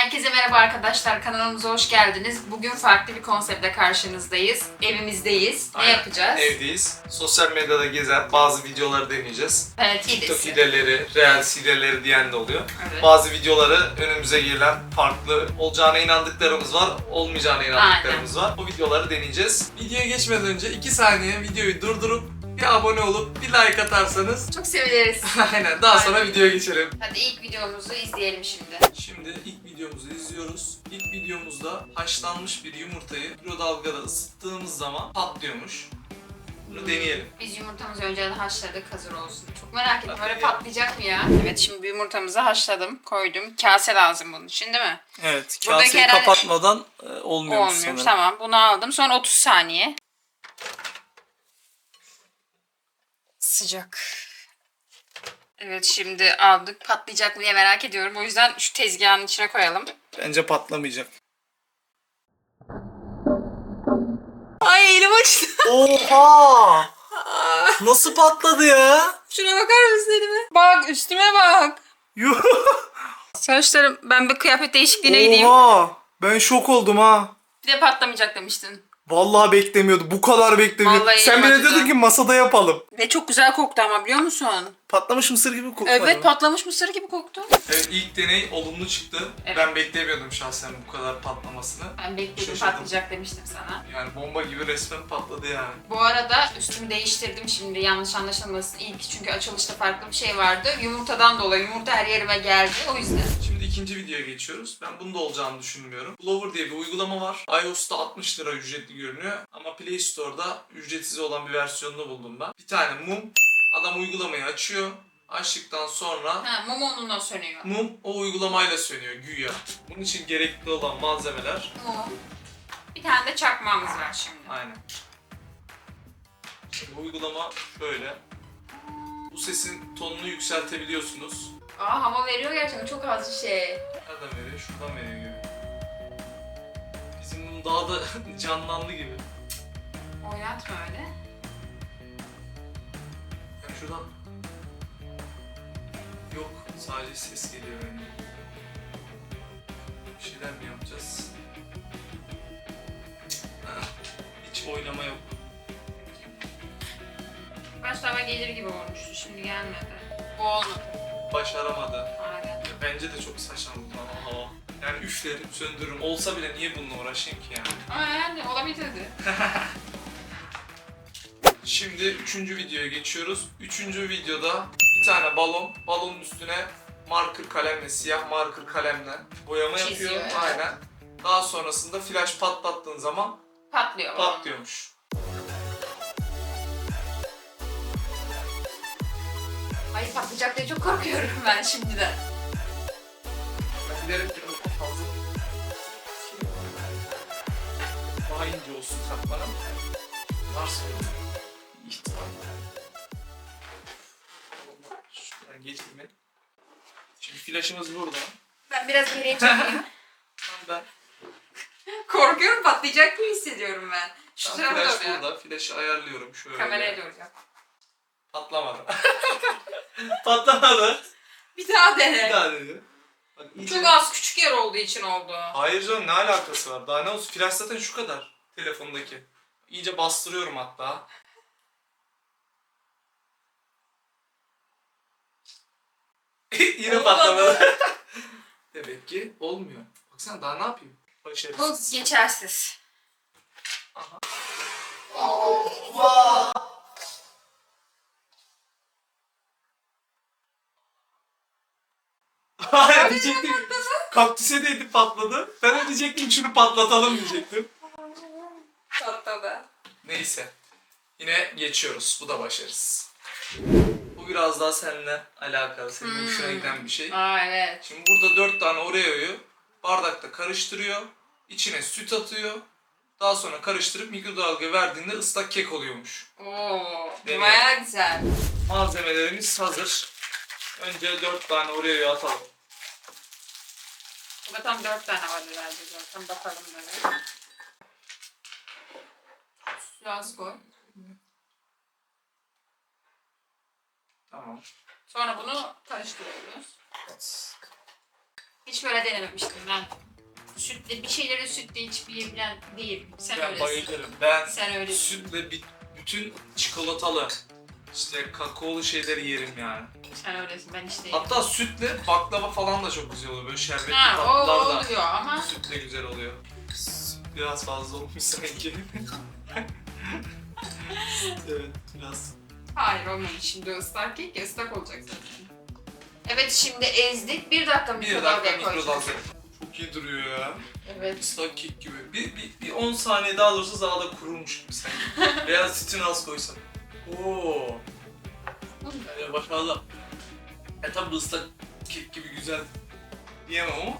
Herkese merhaba arkadaşlar. Kanalımıza hoş geldiniz. Bugün farklı bir konseptle karşınızdayız. Evimizdeyiz. Ne Aynen. yapacağız? Evdeyiz. Sosyal medyada gezen bazı videoları deneyeceğiz. Evet, TikTok hilesi. hileleri, Reels hileleri diyen de oluyor. Evet. Bazı videoları önümüze gelen farklı olacağına inandıklarımız var, olmayacağına inandıklarımız var. Bu videoları deneyeceğiz. Videoya geçmeden önce 2 saniye videoyu durdurup bir abone olup bir like atarsanız Çok seviniriz. aynen daha sonra videoya geçelim. Hadi ilk videomuzu izleyelim şimdi. Şimdi ilk videomuzu izliyoruz. İlk videomuzda haşlanmış bir yumurtayı mikrodalgada ısıttığımız zaman patlıyormuş. Bunu deneyelim. Biz yumurtamızı önceden haşladık hazır olsun. Çok merak ettim. Ya. patlayacak mı ya? Evet şimdi yumurtamızı haşladım. Koydum. Kase lazım bunun için değil mi? Evet, Buradaki kaseyi herhalde- kapatmadan e, olmuyor Olmuyor. Tamam bunu aldım. Sonra 30 saniye. Sıcak. Evet şimdi aldık. Patlayacak mı diye merak ediyorum. O yüzden şu tezgahın içine koyalım. Bence patlamayacak. Ay elim açtı. Oha! Nasıl patladı ya? Şuna bakar mısın elime? Bak üstüme bak. Yuh! Saçlarım ben bir kıyafet değişikliğine gideyim. Oha! Ben şok oldum ha. Bir de patlamayacak demiştin. Vallahi beklemiyordum. Bu kadar beklemiyordum. Vallahi Sen elim bile acıdı. dedin ki masada yapalım. Ve çok güzel koktu ama biliyor musun? Patlamış mısır gibi kokmadı Evet mı? patlamış mısır gibi koktu. Evet ilk deney olumlu çıktı. Evet. Ben beklemiyordum şahsen bu kadar patlamasını. Ben bekliyordum Şaşırdım. patlayacak demiştim sana. Yani bomba gibi resmen patladı yani. Bu arada üstümü değiştirdim şimdi yanlış anlaşılmasın. İlk çünkü açılışta farklı bir şey vardı. Yumurtadan dolayı yumurta her yerime geldi o yüzden. Şimdi ikinci videoya geçiyoruz. Ben bunun da olacağını düşünmüyorum. Blower diye bir uygulama var. iOS'ta 60 lira ücretli görünüyor. Ama Play Store'da ücretsiz olan bir versiyonunu buldum ben. Bir tane mum. Adam uygulamayı açıyor. Açtıktan sonra Ha mum onunla sönüyor. mum o uygulamayla sönüyor güya. Bunun için gerekli olan malzemeler Mum. Bir tane de çakmağımız var şimdi. Aynen. Şimdi uygulama şöyle. Bu sesin tonunu yükseltebiliyorsunuz. Aa hava veriyor gerçekten çok az bir şey. Nereden veriyor? Şuradan veriyor gibi. Bizim bunun daha da canlandı gibi. Oynatma öyle. Şuradan... Yok, sadece ses geliyor önce. Bir şeyler mi yapacağız? Hiç oynama yok. Başta hava gelir gibi olmuştu şimdi gelmedi. Bu olmadı. Başaramadı. Aynen. Bence de çok saçma bu tamam hava. Yani üflerim, söndürürüm. Olsa bile niye bununla uğraşayım ki yani? Ama yani olabilirdi. Şimdi üçüncü videoya geçiyoruz. Üçüncü videoda bir tane balon, balonun üstüne marker kalemle, siyah marker kalemle boyama Çiziyor, yapıyor. evet. Aynen. Daha sonrasında flash patlattığın zaman Patlıyor. patlıyormuş. Ay patlayacak diye çok korkuyorum ben şimdiden. Ben bilerek biraz fazla daha ince olsun katmanım. İhtimal. Şuradan geçirmek. Şimdi flaşımız burada. Ben biraz geriye çekeyim. Ben Korkuyorum patlayacak gibi hissediyorum ben. Şu Tam tarafa doğru ya. burada. Flash'ı ayarlıyorum şöyle. Kameraya doğru yap. Patlamadı. Patlamadı. Bir daha Bir dene. daha dedi. Bak, iyice- Çok az küçük yer olduğu için oldu. Hayır canım ne alakası var? Daha ne olsun? Flash zaten şu kadar. Telefondaki. İyice bastırıyorum hatta. Yine patlamadı. Demek ki olmuyor. Baksana daha ne yapayım? Bu Başarısız. geçersiz. Hayır diyecektim. Kaktüse değdi patladı. Ben de diyecektim şunu patlatalım diyecektim. Patladı. Neyse. Yine geçiyoruz. Bu da başarısız. Biraz daha seninle alakalı. Senin Hmm. hoşuna giden bir şey. Aa evet. Şimdi burada dört tane Oreo'yu bardakta karıştırıyor. içine süt atıyor. Daha sonra karıştırıp mikrodalga verdiğinde ıslak kek oluyormuş. Oo, baya güzel. Malzemelerimiz hazır. Önce dört tane Oreo'yu atalım. Burada tam dört tane var herhalde zaten. Bakalım böyle. Suyu az koy. Tamam. Sonra bunu karıştırıyoruz. Hiç böyle denememiştim ben. Sütle bir şeyleri sütle içip yiyebilen değil. Sen Ben öylesin. bayılırım. Ben Sen öylesin. sütle bi- bütün çikolatalı işte kakaolu şeyleri yerim yani. Sen öylesin. Ben işte Hatta sütle baklava falan da çok güzel oluyor. Böyle şerbetli Ha, o tatlılar da oluyor ama sütle güzel oluyor. Biraz fazla olmuş sanki. evet biraz. Hayır olmadı şimdi ıslak kek ya ıslak olacak zaten. Evet şimdi ezdik. Bir dakika Bir dakika mikrodalgaya koyacağız. mikrodalga. Çok iyi duruyor ya. Evet. Islak kek gibi. Bir, bir, bir 10 saniye daha dursa daha da kurumuş gibi sanki. Veya sütünü az koysam. Oo. Yani başarılı. E tabi ıslak kek gibi güzel diyemem ama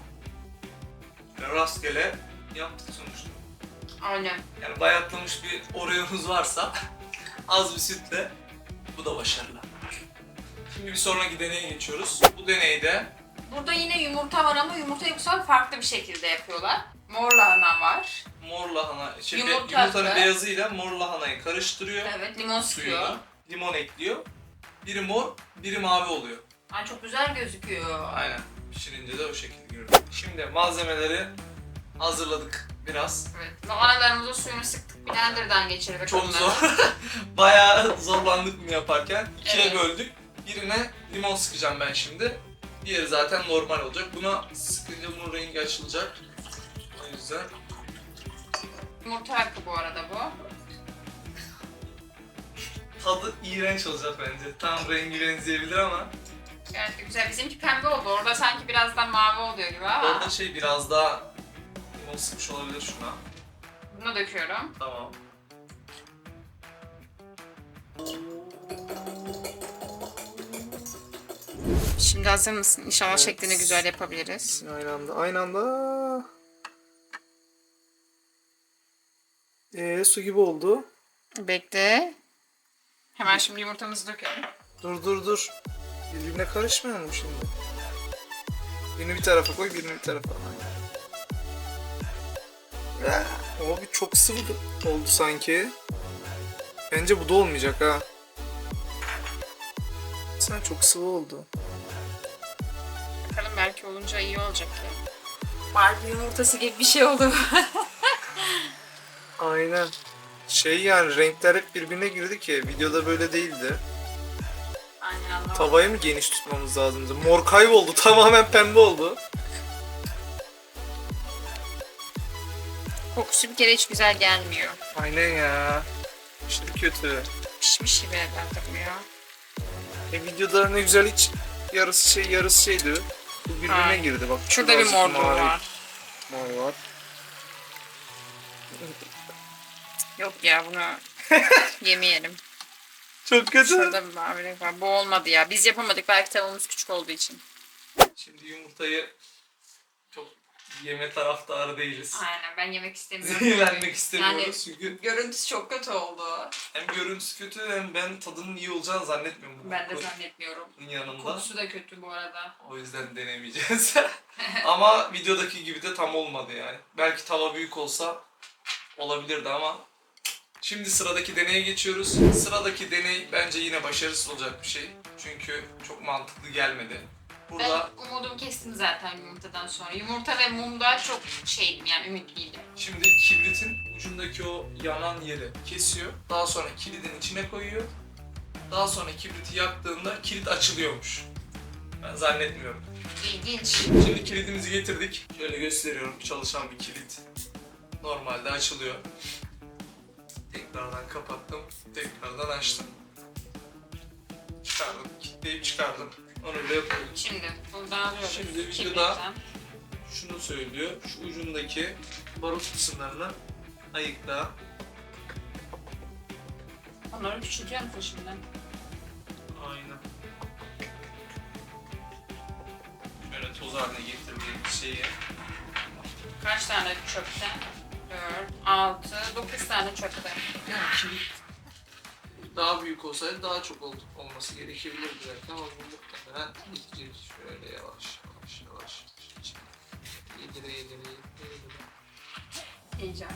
yani rastgele yaptık sonuçta. Aynen. Yani bayatlamış bir Oreo'nuz varsa az bir sütle bu da başarılı. Şimdi bir sonraki deneye geçiyoruz. Bu deneyde Burada yine yumurta var ama yumurtayı bu sefer farklı bir şekilde yapıyorlar. Mor lahana var. mor lahana, şey, be- Yumurta yumurtanın da- beyazıyla mor lahanayı karıştırıyor. Evet limon sıkıyor. Suyunu, limon ekliyor. Biri mor, biri mavi oluyor. Ay çok güzel gözüküyor. Aynen. Pişirince de o şekilde görünüyor. Şimdi malzemeleri hazırladık biraz. Evet. Lahanalarımızın suyunu sıktık. Blender'dan geçirdik Çok onları. zor. Bayağı zorlandık bunu yaparken. İkiye Evet. böldük. Birine limon sıkacağım ben şimdi. Diğeri zaten normal olacak. Buna sıkınca bunun rengi açılacak. O yüzden Yumurta hakkı bu arada bu. tadı iğrenç olacak bence. Tam rengi benzeyebilir ama de güzel. Bizimki pembe oldu. Orada sanki birazdan mavi oluyor gibi ama. orada şey biraz daha limon sıkmış olabilir şuna. Bunu döküyorum. Tamam. Şimdi hazır mısın? İnşallah Evet. şeklini güzel yapabiliriz. Aynı anda, aynı anda. Ee, su gibi oldu. Bekle. Hemen şimdi yumurtamızı dökelim. Dur dur dur. Birbirine karışmayalım şimdi. Birini bir tarafa koy, birini bir tarafa. Ya, Ama bir çok sıvı oldu sanki. Bence bu da olmayacak ha. Sen çok sıvı oldu. Bakalım belki olunca iyi olacak ya. Barbie yumurtası gibi bir şey oldu. Aynen. Şey yani renkler hep birbirine girdi ki videoda böyle değildi. Aynen. Tavayı mı geniş tutmamız lazımdı? Mor kayboldu tamamen pembe oldu. Kokusu bir kere hiç güzel gelmiyor. Aynen ya. Aşırı kötü. Pişmiş gibi herhalde bu ya. E videoda ne güzel hiç yarısı şey yarısı şeydi. Bu birbirine Ha. girdi bak. Şurada bir azıcık morluğu var. Mor var. Yok ya bunu yemeyelim. Çok kötü. Şurada bir mavilik var. Bu olmadı ya. Biz yapamadık belki tavamız küçük olduğu için. Şimdi yumurtayı yeme taraftarı değiliz. Aynen ben yemek istemiyorum. Zehirlenmek istemiyoruz çünkü Görüntüsü çok kötü oldu. hem görüntüsü kötü hem ben tadının iyi olacağını zannetmiyorum bu Ben de kokunun zannetmiyorum. yanında. Kokusu da kötü bu arada. O yüzden denemeyeceğiz. ama videodaki gibi de tam olmadı yani. Belki tava büyük olsa olabilirdi ama Şimdi sıradaki deneye geçiyoruz. Sıradaki deney bence yine başarısız olacak bir şey. Çünkü çok mantıklı gelmedi. Burada Ben umudumu kestim zaten yumurtadan sonra. Yumurta ve mumda çok şeydim yani ümitliydim. şimdi kibritin ucundaki o yanan yeri kesiyor. Daha sonra kilidin içine koyuyor. Daha sonra kibriti yaktığında kilit açılıyormuş. Ben zannetmiyorum. İlginç. Şimdi kilidimizi getirdik. Şöyle gösteriyorum çalışan bir kilit. Normalde açılıyor. Tekrardan kapattım. Tekrardan açtım. Çıkardım. Kilitleyip çıkardım. Onu buraya koydum. Şimdi buradan alıyoruz. Şimdi videoda-. Şunu söylüyor. Şu ucundaki barut kısımlarını ayıkla. Onları küçültüyor musun şimdi? Aynen. Şöyle toz haline getirdiğim şeyi. Kaç tane çöpte? 4, 6, 9 tane çöpte. Yani kilit daha büyük olsaydı daha çok ol- olması gerekebilirdi belki ama bu muhtemelen yetecek. Şöyle yavaş yavaş yavaş. Yedire yedire yedire yedire. Heyecan.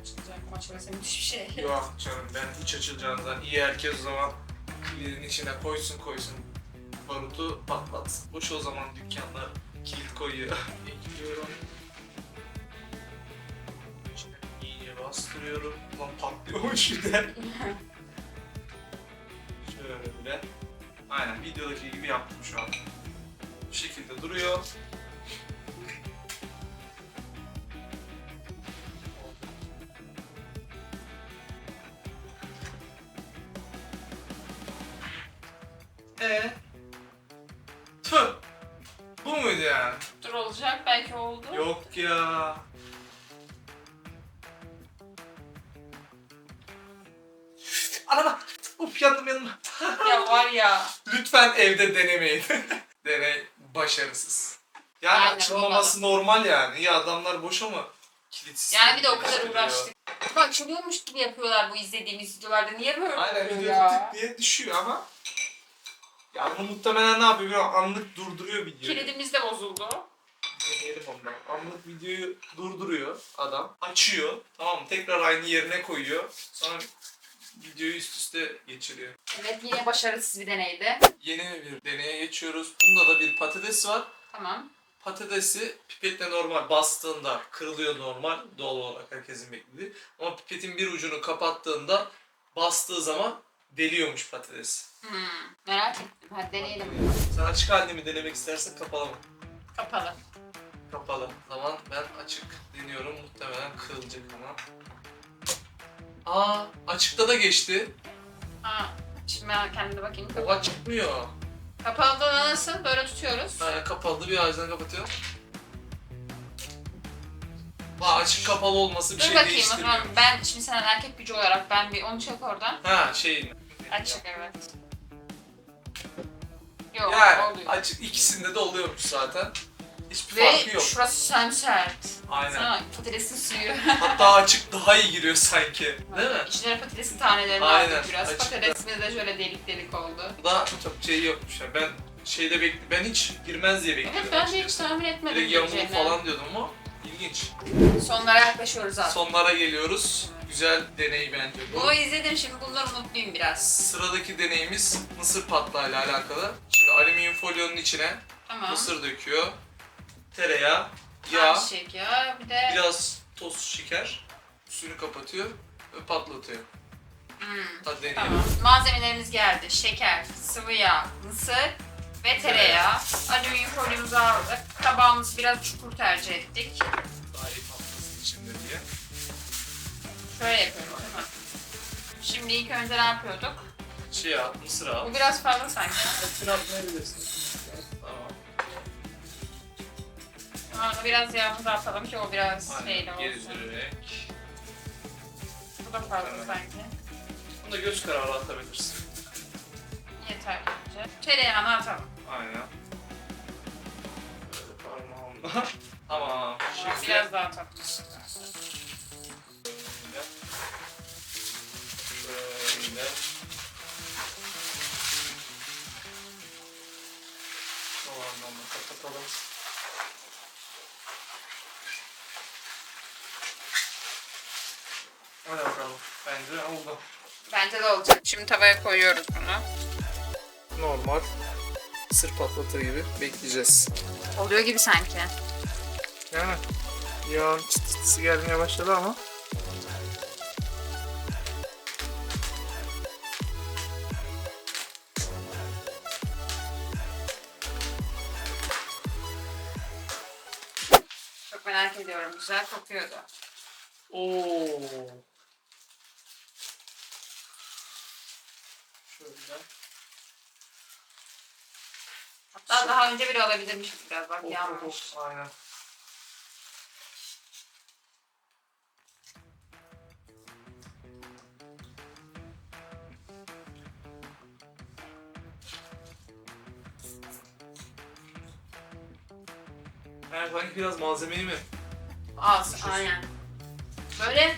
Açılacak maç ve senin hiçbir şey. Yok canım ben hiç açılacağından iyi herkes o zaman kilidin içine koysun koysun barutu patlatsın. Boş o zaman dükkanlar kilit koyuyor. Ekliyorum. İçine iyice bastırıyorum. Lan patlıyormuş bir de. Aynen videodaki gibi yaptım şu an. Bu şekilde duruyor. Ee? Tüh! Bu muydu yani? Dur olacak belki oldu. Yok ya. Lütfen evde denemeyin. Deney başarısız. Yani Aynen, açılmaması normal yani. Ya adamlar boş ama kilitsiz. Yani bir de o kadar uğraştık. Bak açılıyormuş gibi yapıyorlar bu izlediğimiz videolarda. Niye böyle Aynen oluyor videoda ya? tık diye düşüyor ama yani bunu muhtemelen ne yapıyor? Böyle anlık durduruyor videoyu. Kilidimiz de bozuldu. Deneyelim ondan. Anlık videoyu durduruyor adam. Açıyor. Tamam mı? Tekrar aynı yerine koyuyor. Sonra videoyu üst üste geçiriyor. Evet yine başarısız bir deneydi. Yeni bir deneye geçiyoruz. Bunda da bir patates var. Tamam. Patatesi pipetle normal bastığında kırılıyor normal doğal olarak herkesin beklediği. Ama pipetin bir ucunu kapattığında bastığı zaman deliyormuş patates. Hmm, merak ettim. Hadi deneyelim. Sen açık halini mi denemek istersen kapalı mı? Kapalı. Kapalı. O zaman ben açık deniyorum. Muhtemelen kırılacak ama. Aa açıkta da geçti. Ha, şimdi ben kendime bakayım. O açıkmıyor. Kapalı nasıl? Böyle tutuyoruz. Yani kapalı bir ağızdan kapatıyor. Aa, açık kapalı olması bir Dur şey bakayım o değiştirmiyor. zaman. Ben şimdi sen erkek gücü olarak ben bir onu çek oradan. Ha şey. Açık evet. Yok Yani oluyor. açık ikisinde de oluyormuş zaten. Hiçbir Ve farkı yok. şurası semsert. Aynen. Patatesin suyu. Hatta açık daha iyi giriyor sanki. Değil mi? İçine patatesin tanelerini Aynen, aldık biraz. açıkta. Patatesimiz de şöyle delik delik oldu. Daha çok şey yokmuş. ya. Ben şeyde bekle ben hiç girmez diye bekliyordum. Evet ben de hiç açıkçası. tahmin etmedim. Direkt yamulu gireceğini. falan diyordum ama ilginç. Sonlara yaklaşıyoruz abi. Sonlara geliyoruz. Güzel deney bence bu. Bunu izledim şimdi bunları unutluyum biraz. Sıradaki deneyimiz mısır patlağıyla alakalı. Şimdi alüminyum folyonun içine Tamam. mısır döküyor. Tereyağı, yağ, Ayçiçek yağı bir de biraz toz şeker. Üstünü kapatıyor ve patlatıyor. Hmm, Hadi deneyelim. tamam. Malzemelerimiz geldi. Şeker, sıvı yağ, mısır ve tereyağı. Alüminyum folyumuzu aldık. Tabağımızı biraz çukur tercih ettik. Daha iyi patlasın içinde diye. Şöyle yapıyorum? Şimdi ilk önce ne yapıyorduk? Şey al, mısır al. Bu biraz fazla sanki. Mısır atmayabilirsin. Biraz yağımızı atalım ki o biraz Aynen. şeyli olsun. Gezdirerek. Bu da fazla Evet. sanki. Bunu da göz kararı atabilirsin. Yeter bence. Tereyağını atalım. Aynen. Böyle parmağımla. tamam. Şimdi Biraz daha atalım. Şöyle. Şöyle. Soğandan da kapatalım. Hadi bakalım. Bence oldu. Bence de olacak. Şimdi tavaya koyuyoruz bunu. Normal. Sır patlatır gibi bekleyeceğiz. Oluyor gibi sanki. Yani yağın çıt çıtısı gelmeye başladı ama Çok merak ediyorum. Güzel kokuyordu. Oo. Şöyle. Hatta daha önce bile alabilirmişiz biraz. Bak Of, yanmış. of. Aynen. Yani sanki biraz malzemeyi mi? Az. Aynen. Böyle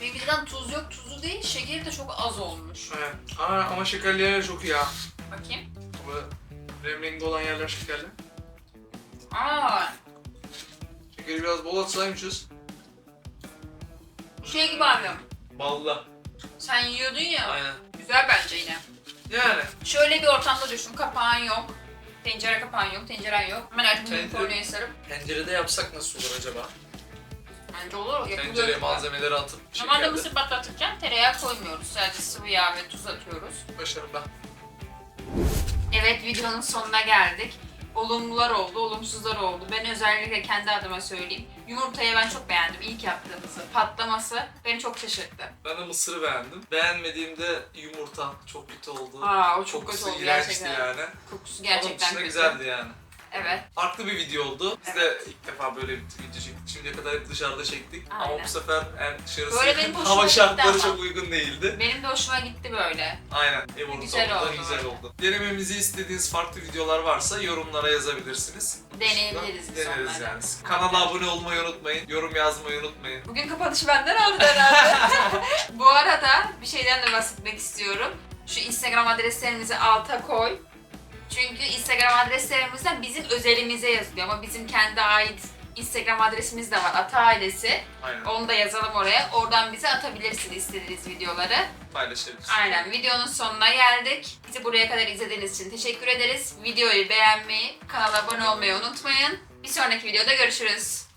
birbirinden tuz yok. Tuzlu değil. Şekeri de çok az olmuş. Evet. Ama, ama şekerli yerler çok iyi ha. Bakayım. Bu remlingde olan yerler şekerli. Aa, Şekeri biraz bol atsaymışız. şey gibi abi. Balla. Sen yiyordun ya. Aynen. Güzel bence yine. Yani. Şöyle bir ortamda düşün. Kapağın yok. Tencere kapağın yok, tenceren yok. Hemen alüminyum Tencere- folyoya sarıp. Pencerede yapsak nasıl olur acaba? Bence olur. Tencereye Yapılıyor. malzemeleri atıp Normalde şekerde. mısır patlatırken tereyağı koymuyoruz. Sadece sıvı yağ ve tuz atıyoruz. Başarılı. Evet videonun sonuna geldik. Olumlular oldu, olumsuzlar oldu. Ben özellikle kendi adıma söyleyeyim. Yumurtayı ben çok beğendim. İlk yaptığımızı. Patlaması beni çok şaşırttı. Ben de mısırı beğendim. Beğenmediğimde yumurta çok kötü oldu. Aa o çok Kokusu kötü oldu iğrençti gerçekten. yani. Kokusu gerçekten dışında kötü. güzeldi yani. Evet. Farklı bir video oldu. Biz de ilk defa böyle bir video çektik. Şimdiye kadar hep dışarıda çektik. Ama Aynen. bu sefer en dışarısı Böyle benim hava şartları ama. çok uygun değildi. Benim de hoşuma gitti böyle. Aynen. Güzel oldu. güzel oldu. Denememizi istediğiniz farklı videolar varsa yorumlara yazabilirsiniz. Deneyebiliriz biz Deneriz onları. yani. Kanala abone olmayı unutmayın. Yorum yazmayı unutmayın. Bugün kapanışı benden aldın herhalde. Bu arada bir şeyden de bahsetmek istiyorum. Şu Instagram adreslerimizi alta koy. Çünkü Instagram adreslerimizden bizim özelimize yazılıyor ama bizim kendi ait Instagram adresimiz de var. Ata ailesi. Aynen. Onu da yazalım oraya. Oradan bize atabilirsiniz istediğiniz videoları. Paylaşabiliriz. Aynen. Videonun sonuna geldik. Bizi buraya kadar izlediğiniz için teşekkür ederiz. Videoyu beğenmeyi, kanala abone olmayı unutmayın. Bir sonraki videoda görüşürüz.